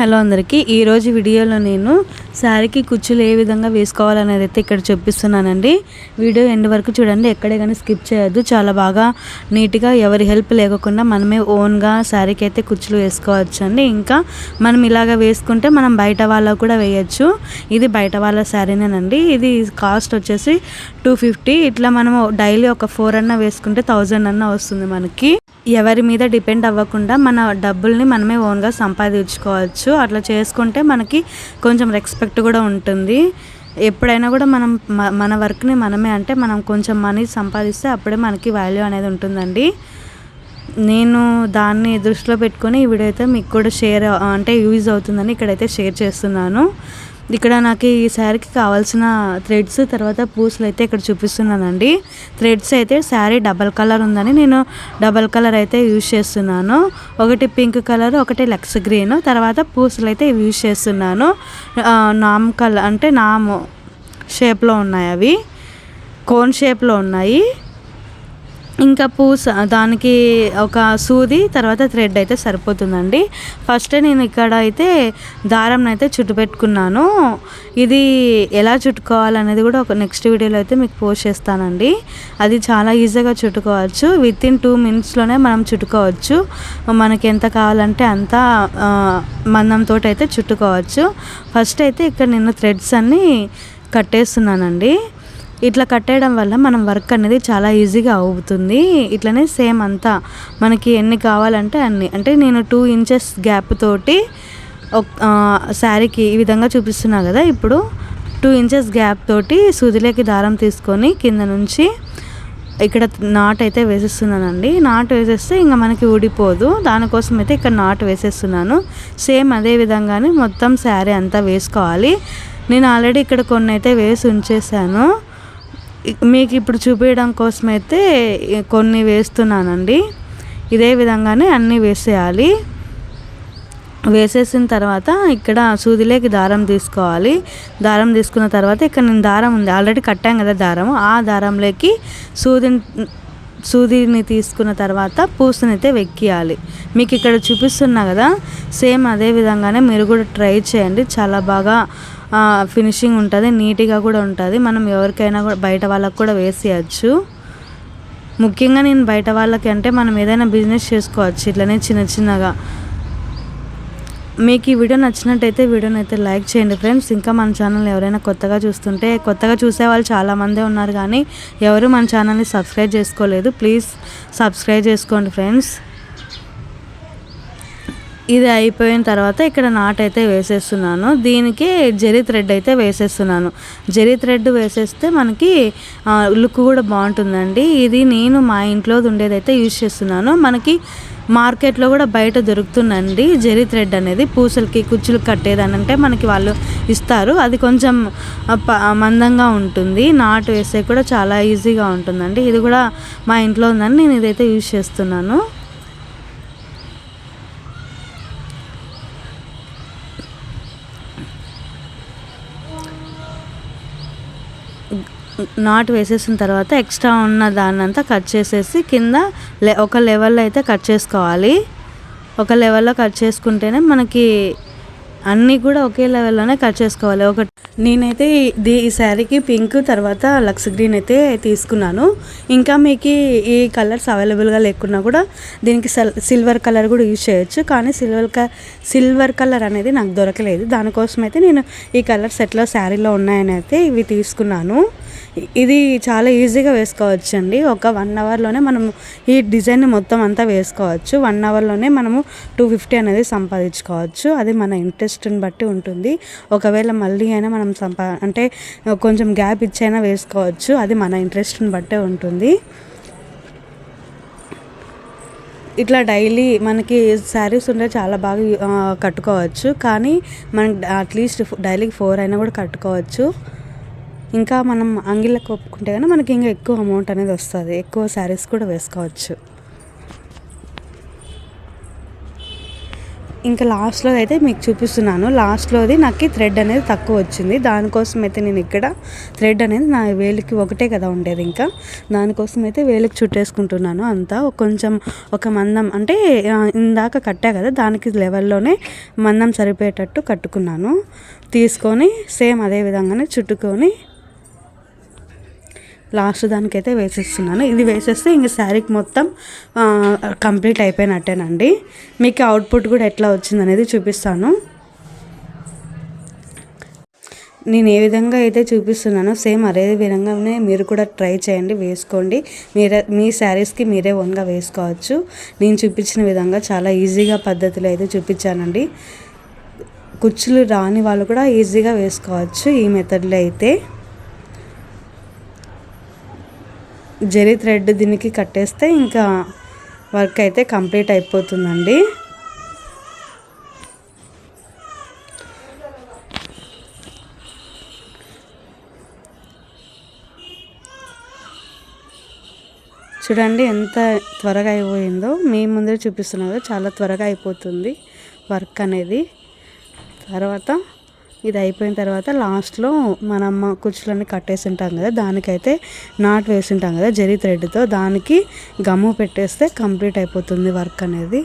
Hello అందరికీ. ఈరోజు వీడియోలో నేను శారీకి కుచ్చులు ఏ విధంగా వేసుకోవాలనేది అయితే ఇక్కడ చూపిస్తున్నానండి. వీడియో ఎండ్ వరకు చూడండి ఎక్కడే కానీ స్కిప్ చేయొద్దు. చాలా బాగా నీట్గా ఎవరి హెల్ప్ లేకుండా మనమే ఓన్గా శారీకి అయితే కుచ్చులు వేసుకోవచ్చు అండి ఇంకా మనం ఇలాగ వేసుకుంటే మనం బయట వాళ్ళకు కూడా వేయచ్చు. ఇది బయట వాళ్ళ శారీనేనండి. ఇది కాస్ట్ వచ్చేసి టూ ఫిఫ్టీ. ఇట్లా మనం డైలీ ఒక ఫోర్ అన్న వేసుకుంటే థౌజండ్ అన్న వస్తుంది మనకి. ఎవరి మీద డిపెండ్ అవ్వకుండా మన డబ్బుల్ని మనమే ఓన్గా సంపాదించుకోవచ్చు. అట్లా చేసుకుంటే మనకి కొంచెం రెస్పెక్ట్ కూడా ఉంటుంది. ఎప్పుడైనా కూడా మనం మన వర్క్ని మనమే అంటే మనం కొంచెం మనీ సంపాదిస్తే అప్పుడే మనకి వాల్యూ అనేది ఉంటుందండి. నేను దాన్ని దృష్టిలో పెట్టుకొని ఈ వీడియో అయితే మీకు కూడా షేర్ అంటే యూజ్ అవుతుందని ఇక్కడైతే షేర్ చేస్తున్నాను. ఇక్కడ నాకు ఈ శారీకి కావాల్సిన థ్రెడ్స్ తర్వాత పూసలు అయితే ఇక్కడ చూపిస్తున్నానండి. థ్రెడ్స్ అయితే శారీ డబల్ కలర్ ఉందని నేను డబల్ కలర్ అయితే యూజ్ చేస్తున్నాను. ఒకటి పింక్ కలర్ ఒకటి లక్స్ గ్రీన్ తర్వాత పూసలు అయితే యూజ్ చేస్తున్నాను. నామ్ కలర్ అంటే నామ్ షేప్లో ఉన్నాయి అవి. కోన్ షేప్లో ఉన్నాయి. ఇంకా పూస దానికి ఒక సూది తర్వాత థ్రెడ్ అయితే సరిపోతుందండి. ఫస్ట్ నేను ఇక్కడ అయితే దారం అయితే చుట్టు పెట్టుకున్నాను ఇది ఎలా చుట్టుకోవాలనేది కూడా ఒక నెక్స్ట్ వీడియోలో అయితే మీకు పోస్ట్ చేస్తానండి. అది చాలా ఈజీగా చుట్టుకోవచ్చు. విత్ ఇన్ టూ మినిట్స్లోనే మనం చుట్టుకోవచ్చు. మనకి ఎంత కావాలంటే అంత మందంతో అయితే చుట్టుకోవచ్చు. ఫస్ట్ అయితే ఇక్కడ నేను థ్రెడ్స్ అన్నీ కట్టేస్తున్నానండి. ఇట్లా కట్టేయడం వల్ల మనం వర్క్ అనేది చాలా ఈజీగా అవుతుంది. ఇట్లనే సేమ్ అంతా. మనకి ఎన్ని కావాలంటే అన్ని. అంటే నేను టూ ఇంచెస్ గ్యాప్ తోటి ఒక శారీకి ఈ విధంగా చూపిస్తున్నా కదా ఇప్పుడు. టూ ఇంచెస్ గ్యాప్ తోటి సూదిలోకి దారం తీసుకొని కింద నుంచి ఇక్కడ నాట్ అయితే వేసేస్తున్నానండి. నాట్ వేసేస్తే ఇంకా మనకి ఊడిపోదు. దానికోసం అయితే ఇక్కడ నాట్ వేసేస్తున్నాను. సేమ్ అదే విధంగానే మొత్తం శారీ అంతా వేసుకోవాలి. నేను ఆల్రెడీ ఇక్కడ కొన్ని అయితే వేసి ఉంచేసాను మీకు ఇప్పుడు చూపించడం కోసం అయితే కొన్ని వేస్తున్నానండి. ఇదే విధంగానే అన్నీ వేసేయాలి. వేసేసిన తర్వాత ఇక్కడ సూదిలోకి దారం తీసుకోవాలి. దారం తీసుకున్న తర్వాత ఇక్కడ నేను దారం ఉంది. ఆల్రెడీ కట్టాం కదా దారం. ఆ దారంలోకి సూదిని సూదిని తీసుకున్న తర్వాత పూసని అయితే వెక్కియాలి. మీకు ఇక్కడ చూపిస్తున్నా కదా సేమ్ అదే విధంగానే మీరు కూడా ట్రై చేయండి. చాలా బాగా ఫినిషింగ్ ఉంటుంది నీట్గా కూడా ఉంటుంది. మనం ఎవరికైనా కూడా బయట వాళ్ళకు కూడా వేసేయచ్చు. ముఖ్యంగా నేను బయట వాళ్ళకి అంటే మనం ఏదైనా బిజినెస్ చేసుకోవచ్చు. ఇట్లనే చిన్న చిన్నగా. మీకు ఈ వీడియో నచ్చినట్టయితే వీడియోని అయితే లైక్ చేయండి ఫ్రెండ్స్. ఇంకా మన ఛానల్ ఎవరైనా కొత్తగా చూస్తుంటే కొత్తగా చూసే వాళ్ళు చాలామందే ఉన్నారు కానీ ఎవరు మన ఛానల్ని సబ్స్క్రైబ్ చేసుకోలేదు. ప్లీజ్ సబ్స్క్రైబ్ చేసుకోండి ఫ్రెండ్స్. ఇది అయిపోయిన తర్వాత ఇక్కడ నాట్ అయితే వేసేస్తున్నాను. దీనికి జెరీ థ్రెడ్ అయితే వేసేస్తున్నాను. జెరీ థ్రెడ్ వేసేస్తే మనకి లుక్ కూడా బాగుంటుందండి. ఇది నేను మా ఇంట్లో ఉండేదైతే యూజ్ చేస్తున్నాను. మనకి మార్కెట్లో కూడా బయట దొరుకుతుందండి జెరీ థ్రెడ్ అనేది. పూసలకి కుచ్చులు కట్టేదని అంటే మనకి వాళ్ళు ఇస్తారు. అది కొంచెం మందంగా ఉంటుంది. నాటు వేస్తే కూడా చాలా ఈజీగా ఉంటుందండి. ఇది కూడా మా ఇంట్లో ఉందని నేను ఇదైతే యూజ్ చేస్తున్నాను. నాట్ వేసేసిన తర్వాత ఎక్స్ట్రా ఉన్న దాన్ని అంతా కట్ చేసేసి కింద లే ఒక లెవెల్లో అయితే కట్ చేసుకోవాలి. ఒక లెవెల్లో కట్ చేసుకుంటేనే మనకి అన్నీ కూడా ఒకే లెవెల్లోనే కట్ చేసుకోవాలి. ఒక నేనైతే ఈ- ఈ శారీకి పింక్ తర్వాత లక్స్ గ్రీన్ అయితే తీసుకున్నాను. ఇంకా మీకు ఈ కలర్స్ అవైలబుల్గా లేకున్నా కూడా దీనికి సిల్వర్ కలర్ కూడా యూజ్ చేయొచ్చు. కానీ సిల్వర్ క సిల్వర్ కలర్ అనేది నాకు దొరకలేదు. దానికోసం అయితే నేను ఈ కలర్ సెట్లో శారీలో ఉన్నాయని అయితే ఇవి తీసుకున్నాను. ఇది చాలా ఈజీగా వేసుకోవచ్చు అండి ఒక వన్ అవర్లోనే మనం ఈ డిజైన్ మొత్తం అంతా వేసుకోవచ్చు. వన్ అవర్లోనే మనము టూ ఫిఫ్టీ అనేది సంపాదించుకోవచ్చు. అది మన ఇంట్రెస్ట్ ఇంట్రెస్ట్ని బట్టి ఉంటుంది. ఒకవేళ మళ్ళీ అయినా మనం సంపా అంటే కొంచెం గ్యాప్ ఇచ్చైనా వేసుకోవచ్చు. అది మన ఇంట్రెస్ట్ని బట్టే ఉంటుంది. ఇట్లా డైలీ మనకి శారీస్ ఉంటే చాలా బాగా కట్టుకోవచ్చు. కానీ మనం అట్లీస్ట్ డైలీకి ఫోర్ అయినా కూడా కట్టుకోవచ్చు. ఇంకా మనం అంగిళ్ళకి ఒప్పుకుంటే కానీ మనకి ఇంకా ఎక్కువ అమౌంట్ అనేది వస్తుంది. ఎక్కువ శారీస్ కూడా వేసుకోవచ్చు. ఇంకా లాస్ట్లో అయితే మీకు చూపిస్తున్నాను. లాస్ట్లోది నాకు థ్రెడ్ అనేది తక్కువ వచ్చింది. దానికోసం అయితే నేను ఇక్కడ థ్రెడ్ అనేది నా వేలికి ఒకటే కదా ఉండేది ఇంకా. దానికోసం అయితే వేలికి చుట్టేసుకుంటున్నాను అంతా. కొంచెం ఒక మందం అంటే ఇందాక కట్టా కదా దానికి లెవెల్లోనే మందం సరిపోయేటట్టు కట్టుకున్నాను. తీసుకొని సేమ్ అదే విధంగానే చుట్టుకొని లాస్ట్ దానికైతే వేసేస్తున్నాను. ఇది వేసేస్తే ఇంక శారీకి మొత్తం కంప్లీట్ అయిపోయినట్టేనండి. మీకు అవుట్పుట్ కూడా ఎట్లా వచ్చింది అనేది చూపిస్తాను. నేను ఏ విధంగా అయితే చూపిస్తున్నానో సేమ్ అదే విధంగానే మీరు కూడా ట్రై చేయండి వేసుకోండి. మీరే మీ శారీస్కి మీరే ఓన్గా వేసుకోవచ్చు. నేను చూపించిన విధంగా చాలా ఈజీగా పద్ధతిలో అయితే చూపించానండి. కుచ్చులు రాని వాళ్ళు కూడా ఈజీగా వేసుకోవచ్చు ఈ మెథడ్లో అయితే. జెరీ థ్రెడ్ దీనికి కట్టేస్తే ఇంకా వర్క్ అయితే కంప్లీట్ అయిపోతుందండి. చూడండి ఎంత త్వరగా అయిపోయిందో మీ ముందే చూపిస్తున్నారు చాలా త్వరగా అయిపోతుంది వర్క్ అనేది. తర్వాత ఇది అయిపోయిన తర్వాత లాస్ట్లో మనమ్మ కుచ్చులన్నీ కట్టేసి ఉంటాం కదా దానికైతే నాట్ వేసి ఉంటాం కదా జరీ థ్రెడ్తో దానికి గమ్ము పెట్టేస్తే కంప్లీట్ అయిపోతుంది వర్క్ అనేది.